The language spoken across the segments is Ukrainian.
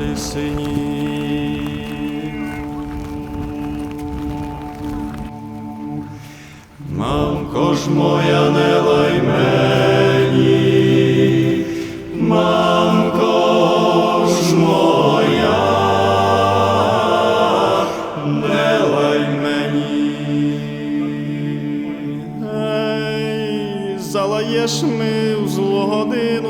тисині. Мамко ж моя не лай мені, мамко ж моя, не лай мені. Ей, залаєш ми в злу годину,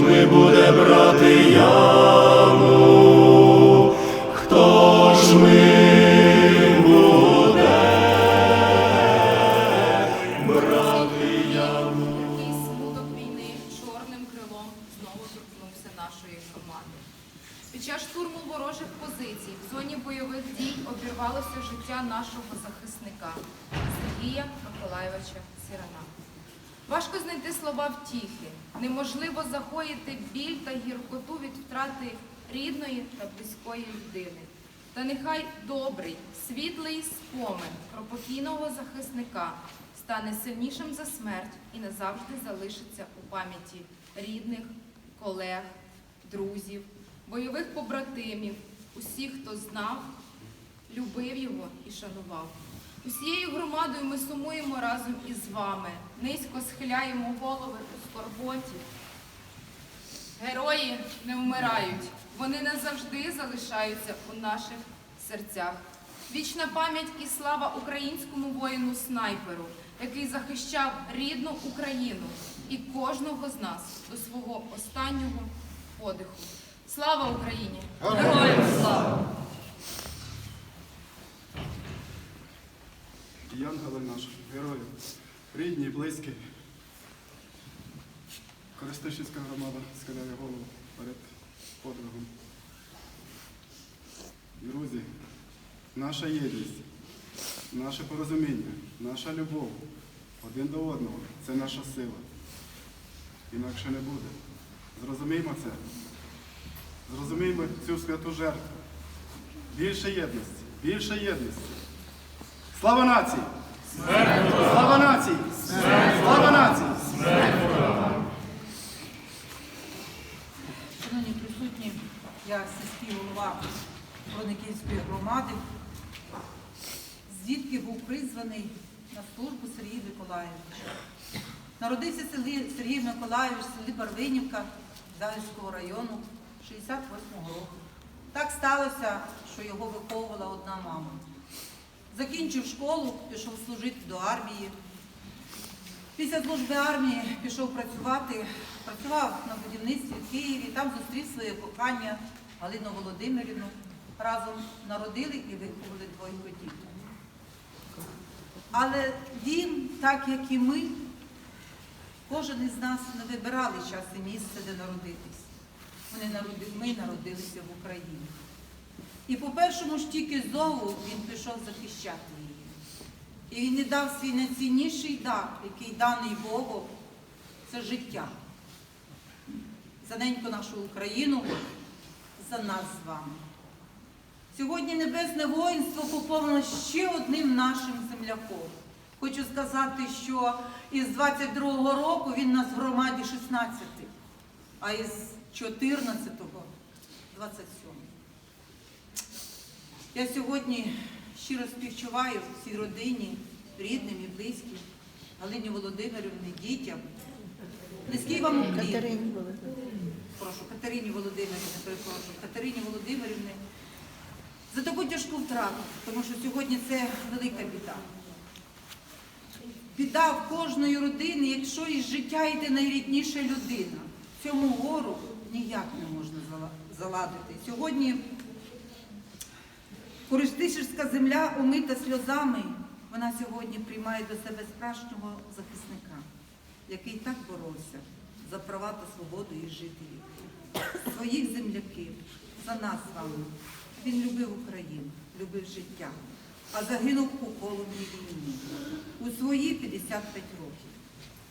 Ми буде брати яму? Хто ж ми буде брати смуток війни чорним крилом знову торкнувся нашої громади. Під час штурму ворожих позицій в зоні бойових дій обірвалося життя нашого захисника Сергія Миколаєвича Сірана. Важко знайти слова втіхи, неможливо загоїти біль та гіркоту від втрати рідної та близької людини. Та нехай добрий, світлий спомин про покійного захисника стане сильнішим за смерть і назавжди залишиться у пам'яті рідних, колег, друзів, бойових побратимів, усіх, хто знав, любив його і шанував. Усією громадою ми сумуємо разом із вами, низько схиляємо голови у скорботі. Герої не вмирають, вони назавжди залишаються у наших серцях. Вічна пам'ять і слава українському воїну снайперу, який захищав рідну Україну і кожного з нас до свого останнього подиху. Слава Україні! Героям слава! Янголи наші, герої, рідні, близькі. Користичівська громада схиляє голову перед подвигом. Друзі, наша єдність, наше порозуміння, наша любов один до одного це наша сила. Інакше не буде. Зрозуміймо це. Зрозуміймо цю святу жертву. Більше єдності, більше єдності. Слава нації! Слава нації! Слава нації! Шановні присутні, я сільський голова Прониківської громади, звідки був призваний на службу Сергій Миколаївич. Народився Сергій- Миколаївич в селі Барвинівка Зайського району 68-го року. Так сталося, що його виховувала одна мама. Закінчив школу, пішов служити до армії. Після служби армії пішов працювати, працював на будівництві в Києві, там зустрів своє кохання Галину Володимирівну. Разом народили і виховали двоє дітей. Але він, так як і ми, кожен із нас не вибирали час і місце, де народитись. Вони народи- Ми народилися в Україні. І по першому ж тільки зову він пішов захищати її. І він не дав свій найцінніший дар, який даний Богу, це життя. За неньку нашу Україну, за нас з вами. Сьогодні небесне воїнство поповнено ще одним нашим земляком. Хочу сказати, що із 22-го року він в громаді 16, а із 14-го 27. Я сьогодні щиро співчуваю всій родині, рідним і близьким, Галині Володимирівні, дітям. Низький вам уклін. Прошу, Катерині Володимирівні, перепрошую, Катерині Володимирівні за таку тяжку втрату, тому що сьогодні це велика біда. Біда в кожної родини, якщо із життя йде найрідніша людина. Цьому гору ніяк не можна заладити. Сьогодні Кориштишівська земля омита сльозами. Вона сьогодні приймає до себе справжнього захисника, який так боровся за права та свободу їх жителів, своїх земляків, за нас з вами. Він любив Україну, любив життя, а загинув у холодній війні у свої 55 років.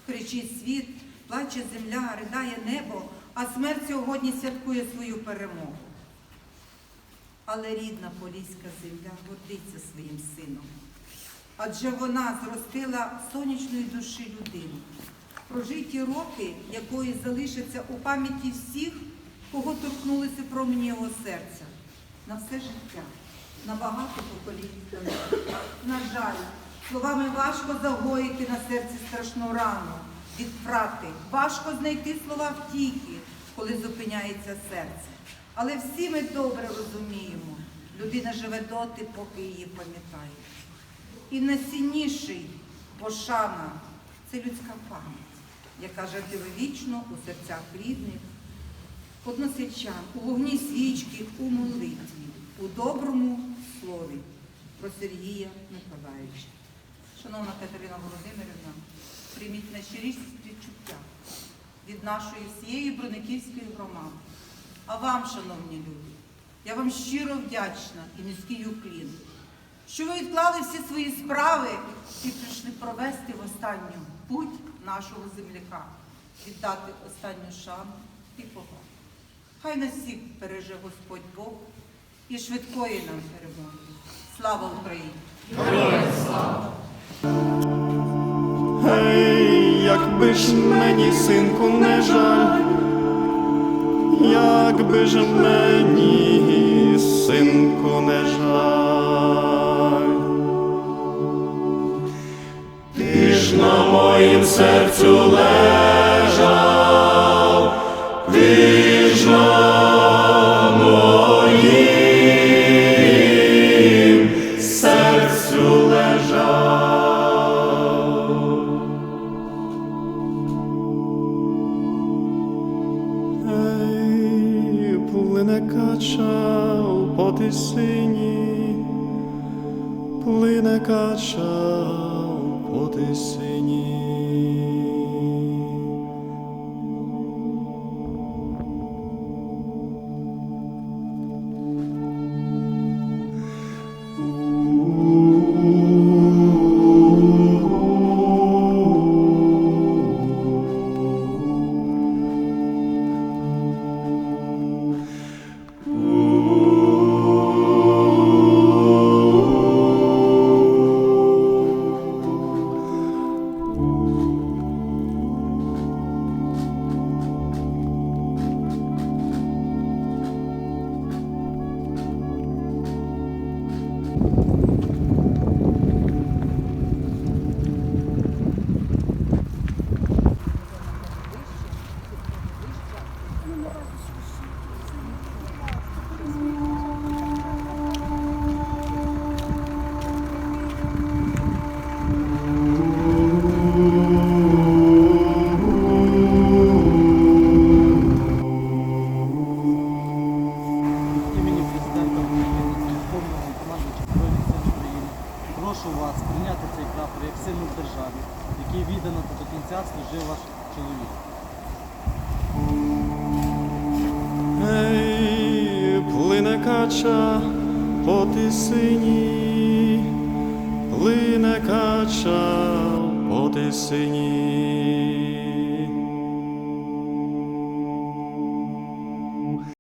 Кричить світ, плаче земля, ридає небо, а смерть сьогодні святкує свою перемогу. Але рідна поліська земля гордиться своїм сином. Адже вона зростила сонячної душі людину, прожиті роки, якої залишаться у пам'яті всіх, кого торкнулися промені його серця, на все життя, на багато поколінь. На жаль, словами важко загоїти на серці страшну рану, від втрати, важко знайти слова втіхи, коли зупиняється серце. Але всі ми добре розуміємо, людина живе доти, поки її пам'ятає. І найцінніший пошана це людська пам'ять, яка вічно у серцях рідних, односельчан, у вогні свічки, у молитві, у доброму слові про Сергія Миколаївича. Шановна Катерина Володимирівна, прийміть найщиріші співчуття від нашої всієї Брониківської громади. А вам, шановні люди, я вам щиро вдячна і низький уклін, що ви відклали всі свої справи і прийшли провести в останню путь нашого земляка, віддати останню шану і повагу. Хай нас всіх береже Господь Бог і швидкої нам перемоги. Слава Україні! Гей, якби ж мені, синку, не жаль, якби ж мені, синку, не жаль. Ти ж на моїм серцю лежав, по сині, плине кача по тисині. Кача по тисині, плине кача по тисині.